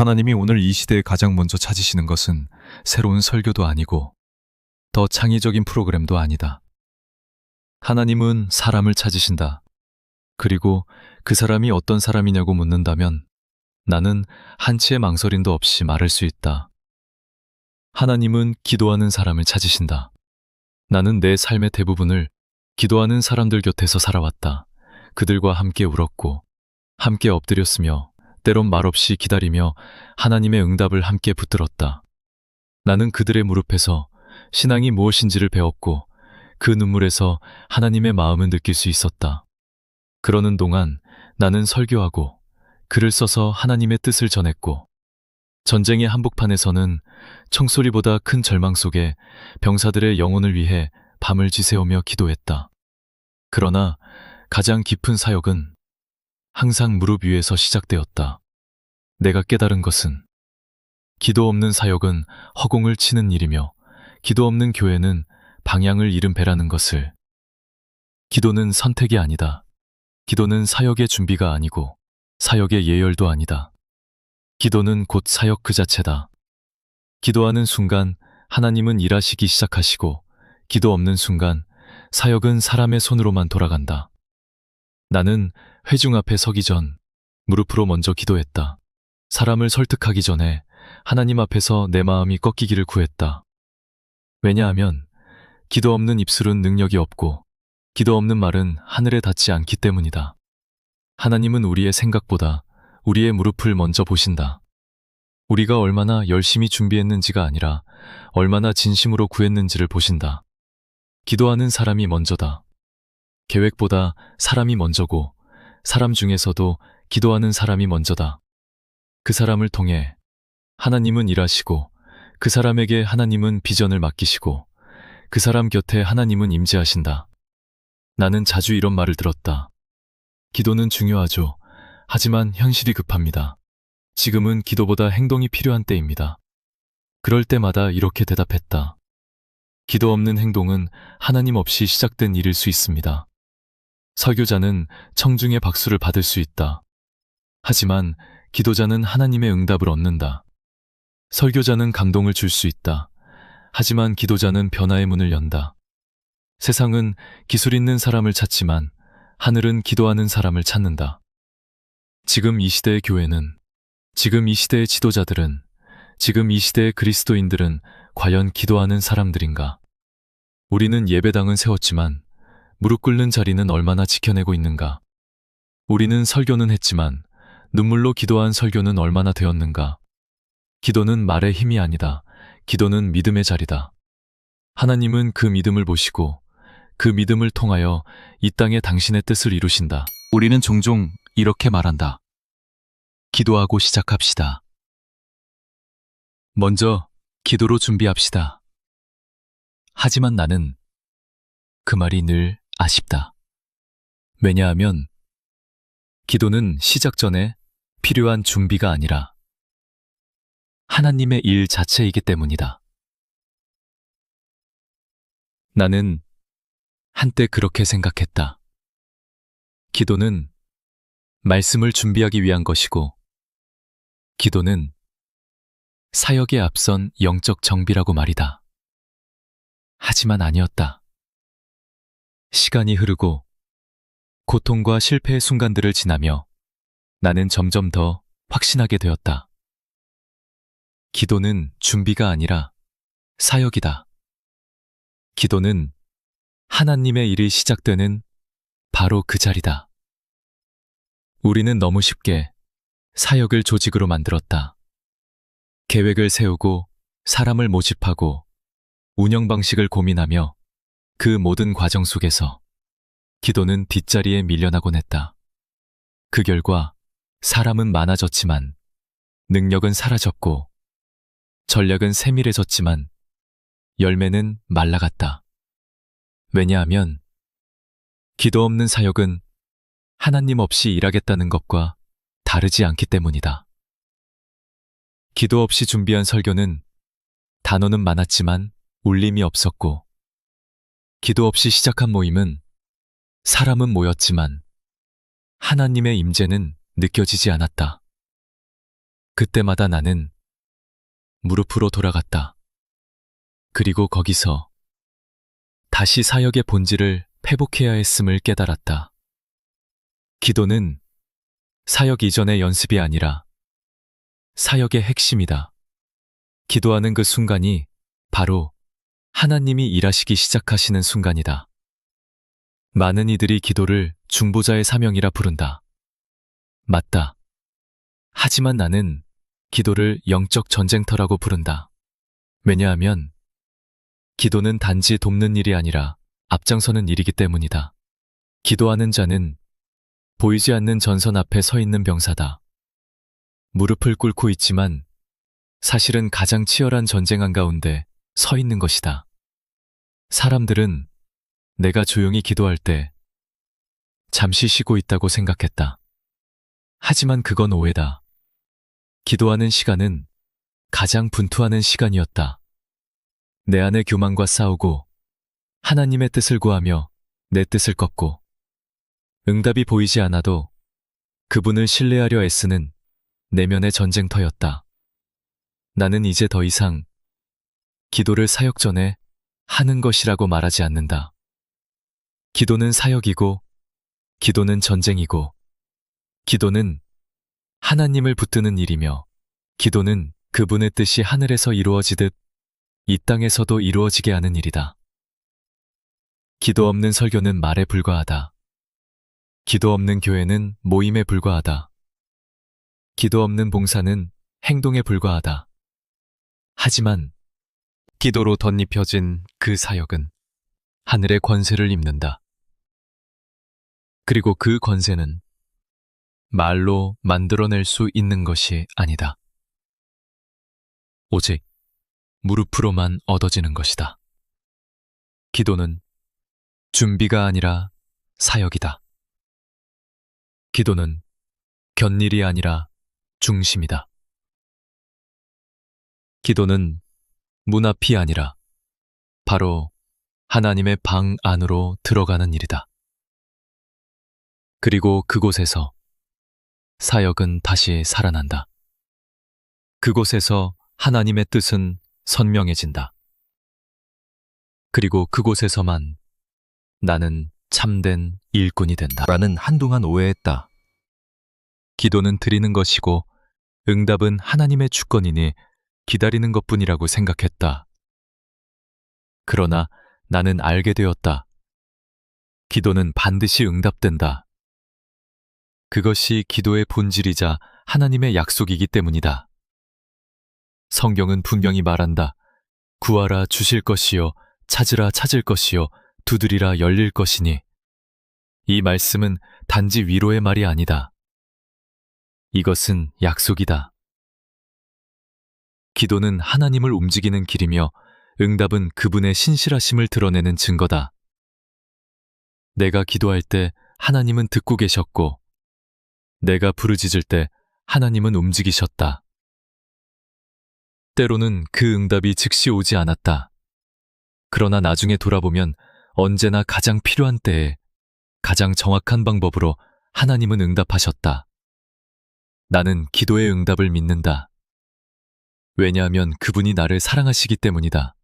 하나님이 오늘 이 시대에 가장 먼저 찾으시는 것은 새로운 설교도 아니고 더 창의적인 프로그램도 아니다. 하나님은 사람을 찾으신다. 그리고 그 사람이 어떤 사람이냐고 묻는다면 나는 한치의 망설임도 없이 말할 수 있다. 하나님은 기도하는 사람을 찾으신다. 나는 내 삶의 대부분을 기도하는 사람들 곁에서 살아왔다. 그들과 함께 울었고, 함께 엎드렸으며, 때론 말없이 기다리며 하나님의 응답을 함께 붙들었다. 나는 그들의 무릎에서 신앙이 무엇인지를 배웠고, 그 눈물에서 하나님의 마음을 느낄 수 있었다. 그러는 동안 나는 설교하고, 글을 써서 하나님의 뜻을 전했고, 전쟁의 한복판에서는 총소리보다 큰 절망 속에 병사들의 영혼을 위해 밤을 지새우며 기도했다. 그러나 가장 깊은 사역은 항상 무릎 위에서 시작되었다. 내가 깨달은 것은 기도 없는 사역은 허공을 치는 일이며 기도 없는 교회는 방향을 잃은 배라는 것을. 기도는 선택이 아니다. 기도는 사역의 준비가 아니고 사역의 예열도 아니다. 기도는 곧 사역 그 자체다. 기도하는 순간 하나님은 일하시기 시작하시고 기도 없는 순간 사역은 사람의 손으로만 돌아간다. 나는 회중 앞에 서기 전 무릎으로 먼저 기도했다. 사람을 설득하기 전에 하나님 앞에서 내 마음이 꺾이기를 구했다. 왜냐하면 기도 없는 입술은 능력이 없고 기도 없는 말은 하늘에 닿지 않기 때문이다. 하나님은 우리의 생각보다 우리의 무릎을 먼저 보신다. 우리가 얼마나 열심히 준비했는지가 아니라 얼마나 진심으로 구했는지를 보신다. 기도하는 사람이 먼저다. 계획보다 사람이 먼저고 사람 중에서도 기도하는 사람이 먼저다. 그 사람을 통해 하나님은 일하시고 그 사람에게 하나님은 비전을 맡기시고 그 사람 곁에 하나님은 임재하신다. 나는 자주 이런 말을 들었다. 기도는 중요하죠. 하지만 현실이 급합니다. 지금은 기도보다 행동이 필요한 때입니다. 그럴 때마다 이렇게 대답했다. 기도 없는 행동은 하나님 없이 시작된 일일 수 있습니다. 설교자는 청중의 박수를 받을 수 있다. 하지만 기도자는 하나님의 응답을 얻는다. 설교자는 감동을 줄 수 있다. 하지만 기도자는 변화의 문을 연다. 세상은 기술 있는 사람을 찾지만 하늘은 기도하는 사람을 찾는다. 지금 이 시대의 교회는, 지금 이 시대의 지도자들은, 지금 이 시대의 그리스도인들은 과연 기도하는 사람들인가? 우리는 예배당은 세웠지만 무릎 꿇는 자리는 얼마나 지켜내고 있는가? 우리는 설교는 했지만 눈물로 기도한 설교는 얼마나 되었는가? 기도는 말의 힘이 아니다. 기도는 믿음의 자리다. 하나님은 그 믿음을 보시고 그 믿음을 통하여 이 땅에 당신의 뜻을 이루신다. 우리는 종종 이렇게 말한다. 기도하고 시작합시다. 먼저 기도로 준비합시다. 하지만 나는 그 말이 늘 아쉽다. 왜냐하면 기도는 시작 전에 필요한 준비가 아니라 하나님의 일 자체이기 때문이다. 나는 한때 그렇게 생각했다. 기도는 말씀을 준비하기 위한 것이고, 기도는 사역에 앞선 영적 정비라고 말이다. 하지만 아니었다. 시간이 흐르고 고통과 실패의 순간들을 지나며 나는 점점 더 확신하게 되었다. 기도는 준비가 아니라 사역이다. 기도는 하나님의 일이 시작되는 바로 그 자리다. 우리는 너무 쉽게 사역을 조직으로 만들었다. 계획을 세우고 사람을 모집하고 운영 방식을 고민하며 그 모든 과정 속에서 기도는 뒷자리에 밀려나곤 했다. 그 결과 사람은 많아졌지만 능력은 사라졌고 전략은 세밀해졌지만 열매는 말라갔다. 왜냐하면 기도 없는 사역은 하나님 없이 일하겠다는 것과 다르지 않기 때문이다. 기도 없이 준비한 설교는 단어는 많았지만 울림이 없었고, 기도 없이 시작한 모임은 사람은 모였지만 하나님의 임재는 느껴지지 않았다. 그때마다 나는 무릎으로 돌아갔다. 그리고 거기서 다시 사역의 본질을 회복해야 했음을 깨달았다. 기도는 사역 이전의 연습이 아니라 사역의 핵심이다. 기도하는 그 순간이 바로 하나님이 일하시기 시작하시는 순간이다. 많은 이들이 기도를 중보자의 사명이라 부른다. 맞다. 하지만 나는 기도를 영적 전쟁터라고 부른다. 왜냐하면 기도는 단지 돕는 일이 아니라 앞장서는 일이기 때문이다. 기도하는 자는 보이지 않는 전선 앞에 서 있는 병사다. 무릎을 꿇고 있지만 사실은 가장 치열한 전쟁 한가운데 서 있는 것이다. 사람들은 내가 조용히 기도할 때 잠시 쉬고 있다고 생각했다. 하지만 그건 오해다. 기도하는 시간은 가장 분투하는 시간이었다. 내 안의 교만과 싸우고 하나님의 뜻을 구하며 내 뜻을 꺾고 응답이 보이지 않아도 그분을 신뢰하려 애쓰는 내면의 전쟁터였다. 나는 이제 더 이상 기도를 사역 전에 하는 것이라고 말하지 않는다. 기도는 사역이고, 기도는 전쟁이고, 기도는 하나님을 붙드는 일이며, 기도는 그분의 뜻이 하늘에서 이루어지듯 이 땅에서도 이루어지게 하는 일이다. 기도 없는 설교는 말에 불과하다. 기도 없는 교회는 모임에 불과하다. 기도 없는 봉사는 행동에 불과하다. 하지만 기도로 덧입혀진 그 사역은 하늘의 권세를 입는다. 그리고 그 권세는 말로 만들어낼 수 있는 것이 아니다. 오직 무릎으로만 얻어지는 것이다. 기도는 준비가 아니라 사역이다. 기도는 견일이 아니라 중심이다. 기도는 문 앞이 아니라 바로 하나님의 방 안으로 들어가는 일이다. 그리고 그곳에서 사역은 다시 살아난다. 그곳에서 하나님의 뜻은 선명해진다. 그리고 그곳에서만 나는 참된 일꾼이 된다. 라는 한동안 오해했다. 기도는 드리는 것이고 응답은 하나님의 주권이니 기다리는 것뿐이라고 생각했다. 그러나 나는 알게 되었다. 기도는 반드시 응답된다. 그것이 기도의 본질이자 하나님의 약속이기 때문이다. 성경은 분명히 말한다. 구하라 주실 것이요, 찾으라 찾을 것이요, 두드리라 열릴 것이니. 이 말씀은 단지 위로의 말이 아니다. 이것은 약속이다. 기도는 하나님을 움직이는 길이며 응답은 그분의 신실하심을 드러내는 증거다. 내가 기도할 때 하나님은 듣고 계셨고, 내가 부르짖을 때 하나님은 움직이셨다. 때로는 그 응답이 즉시 오지 않았다. 그러나 나중에 돌아보면 언제나 가장 필요한 때에 가장 정확한 방법으로 하나님은 응답하셨다. 나는 기도의 응답을 믿는다. 왜냐하면 그분이 나를 사랑하시기 때문이다.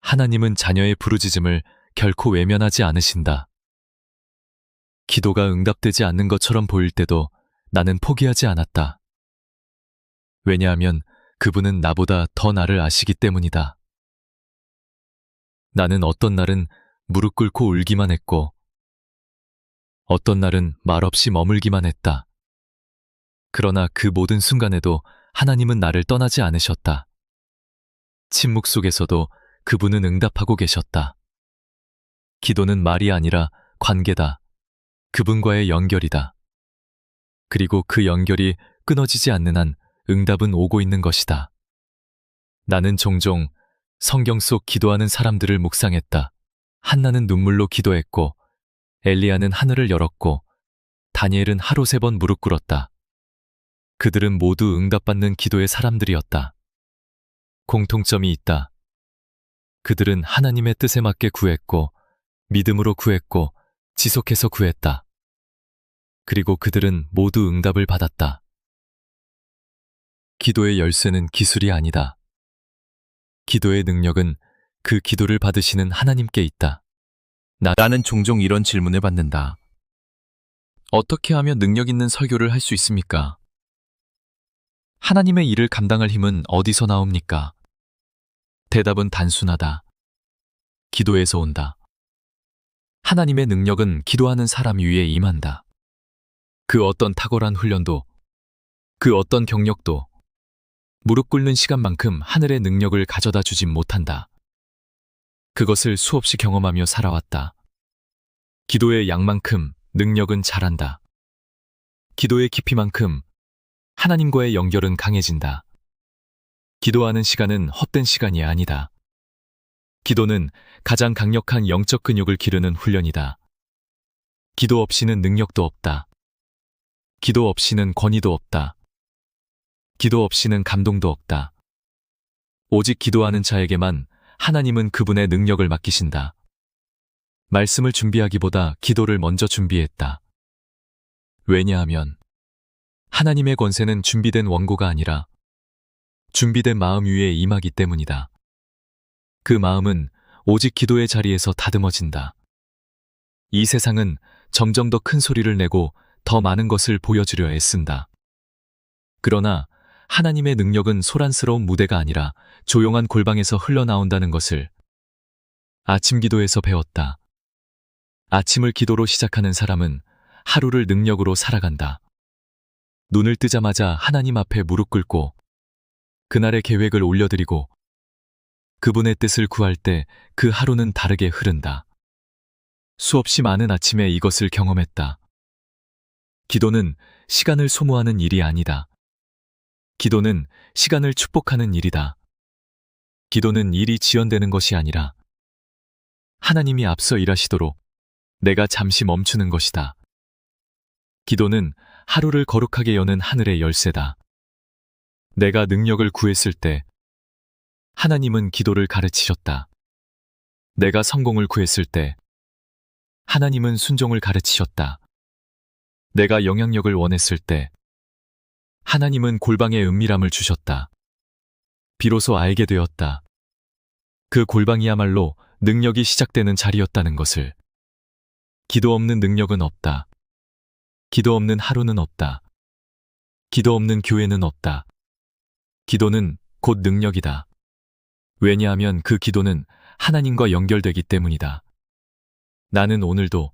하나님은 자녀의 부르짖음을 결코 외면하지 않으신다. 기도가 응답되지 않는 것처럼 보일 때도 나는 포기하지 않았다. 왜냐하면 그분은 나보다 더 나를 아시기 때문이다. 나는 어떤 날은 무릎 꿇고 울기만 했고, 어떤 날은 말없이 머물기만 했다. 그러나 그 모든 순간에도 하나님은 나를 떠나지 않으셨다. 침묵 속에서도 그분은 응답하고 계셨다. 기도는 말이 아니라 관계다. 그분과의 연결이다. 그리고 그 연결이 끊어지지 않는 한 응답은 오고 있는 것이다. 나는 종종 성경 속 기도하는 사람들을 묵상했다. 한나는 눈물로 기도했고, 엘리야는 하늘을 열었고, 다니엘은 하루 세 번 무릎 꿇었다. 그들은 모두 응답받는 기도의 사람들이었다. 공통점이 있다. 그들은 하나님의 뜻에 맞게 구했고, 믿음으로 구했고, 지속해서 구했다. 그리고 그들은 모두 응답을 받았다. 기도의 열쇠는 기술이 아니다. 기도의 능력은 그 기도를 받으시는 하나님께 있다. 나, 나는 종종 이런 질문을 받는다. 어떻게 하면 능력 있는 설교를 할 수 있습니까? 하나님의 일을 감당할 힘은 어디서 나옵니까? 대답은 단순하다. 기도에서 온다. 하나님의 능력은 기도하는 사람 위에 임한다. 그 어떤 탁월한 훈련도, 그 어떤 경력도, 무릎 꿇는 시간만큼 하늘의 능력을 가져다 주진 못한다. 그것을 수없이 경험하며 살아왔다. 기도의 양만큼 능력은 자란다. 기도의 깊이만큼 하나님과의 연결은 강해진다. 기도하는 시간은 헛된 시간이 아니다. 기도는 가장 강력한 영적 근육을 기르는 훈련이다. 기도 없이는 능력도 없다. 기도 없이는 권위도 없다. 기도 없이는 감동도 없다. 오직 기도하는 자에게만 하나님은 그분의 능력을 맡기신다. 말씀을 준비하기보다 기도를 먼저 준비했다. 왜냐하면 하나님의 권세는 준비된 원고가 아니라 준비된 마음 위에 임하기 때문이다. 그 마음은 오직 기도의 자리에서 다듬어진다. 이 세상은 점점 더 큰 소리를 내고 더 많은 것을 보여주려 애쓴다. 그러나 하나님의 능력은 소란스러운 무대가 아니라 조용한 골방에서 흘러나온다는 것을 아침 기도에서 배웠다. 아침을 기도로 시작하는 사람은 하루를 능력으로 살아간다. 눈을 뜨자마자 하나님 앞에 무릎 꿇고 그날의 계획을 올려드리고 그분의 뜻을 구할 때 그 하루는 다르게 흐른다. 수없이 많은 아침에 이것을 경험했다. 기도는 시간을 소모하는 일이 아니다. 기도는 시간을 축복하는 일이다. 기도는 일이 지연되는 것이 아니라 하나님이 앞서 일하시도록 내가 잠시 멈추는 것이다. 기도는 하루를 거룩하게 여는 하늘의 열쇠다. 내가 능력을 구했을 때 하나님은 기도를 가르치셨다. 내가 성공을 구했을 때 하나님은 순종을 가르치셨다. 내가 영향력을 원했을 때 하나님은 골방의 은밀함을 주셨다. 비로소 알게 되었다. 그 골방이야말로 능력이 시작되는 자리였다는 것을. 기도 없는 능력은 없다. 기도 없는 하루는 없다. 기도 없는 교회는 없다. 기도는 곧 능력이다. 왜냐하면 그 기도는 하나님과 연결되기 때문이다. 나는 오늘도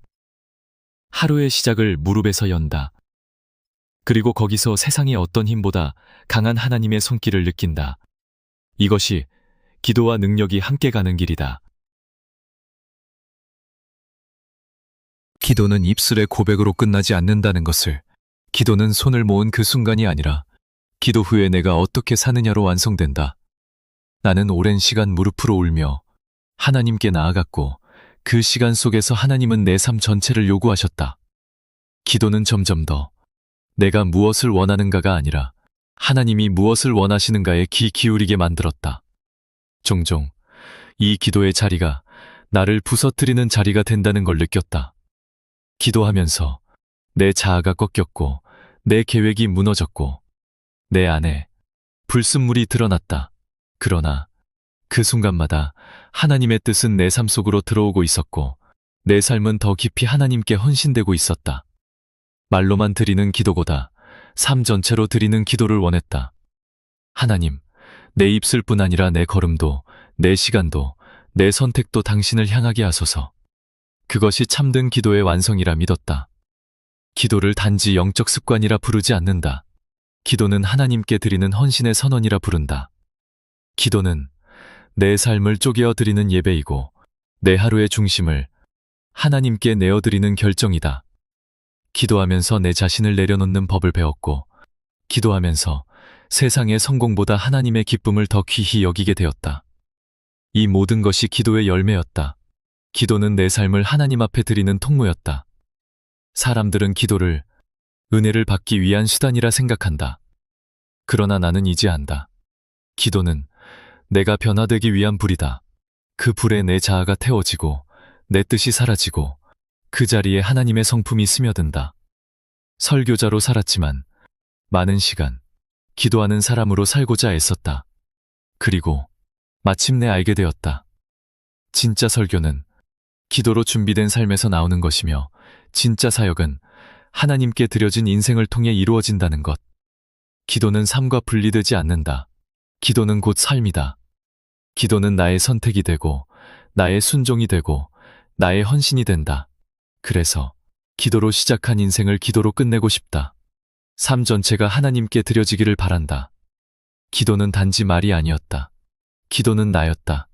하루의 시작을 무릎에서 연다. 그리고 거기서 세상의 어떤 힘보다 강한 하나님의 손길을 느낀다. 이것이 기도와 능력이 함께 가는 길이다. 기도는 입술의 고백으로 끝나지 않는다는 것을, 기도는 손을 모은 그 순간이 아니라, 기도 후에 내가 어떻게 사느냐로 완성된다. 나는 오랜 시간 무릎으로 울며 하나님께 나아갔고, 그 시간 속에서 하나님은 내 삶 전체를 요구하셨다. 기도는 점점 더 내가 무엇을 원하는가가 아니라 하나님이 무엇을 원하시는가에 귀 기울이게 만들었다. 종종 이 기도의 자리가 나를 부서뜨리는 자리가 된다는 걸 느꼈다. 기도하면서 내 자아가 꺾였고 내 계획이 무너졌고 내 안에 불순물이 드러났다. 그러나 그 순간마다 하나님의 뜻은 내 삶 속으로 들어오고 있었고 내 삶은 더 깊이 하나님께 헌신되고 있었다. 말로만 드리는 기도보다 삶 전체로 드리는 기도를 원했다. 하나님, 내 입술뿐 아니라 내 걸음도, 내 시간도, 내 선택도 당신을 향하게 하소서. 그것이 참된 기도의 완성이라 믿었다. 기도를 단지 영적 습관이라 부르지 않는다. 기도는 하나님께 드리는 헌신의 선언이라 부른다. 기도는 내 삶을 쪼개어 드리는 예배이고 내 하루의 중심을 하나님께 내어 드리는 결정이다. 기도하면서 내 자신을 내려놓는 법을 배웠고 기도하면서 세상의 성공보다 하나님의 기쁨을 더 귀히 여기게 되었다. 이 모든 것이 기도의 열매였다. 기도는 내 삶을 하나님 앞에 드리는 통로였다. 사람들은 기도를 은혜를 받기 위한 수단이라 생각한다. 그러나 나는 이제 안다. 기도는 내가 변화되기 위한 불이다. 그 불에 내 자아가 태워지고 내 뜻이 사라지고 그 자리에 하나님의 성품이 스며든다. 설교자로 살았지만 많은 시간 기도하는 사람으로 살고자 애썼다. 그리고 마침내 알게 되었다. 진짜 설교는 기도로 준비된 삶에서 나오는 것이며 진짜 사역은 하나님께 드려진 인생을 통해 이루어진다는 것. 기도는 삶과 분리되지 않는다. 기도는 곧 삶이다. 기도는 나의 선택이 되고, 나의 순종이 되고, 나의 헌신이 된다. 그래서 기도로 시작한 인생을 기도로 끝내고 싶다. 삶 전체가 하나님께 드려지기를 바란다. 기도는 단지 말이 아니었다. 기도는 나였다.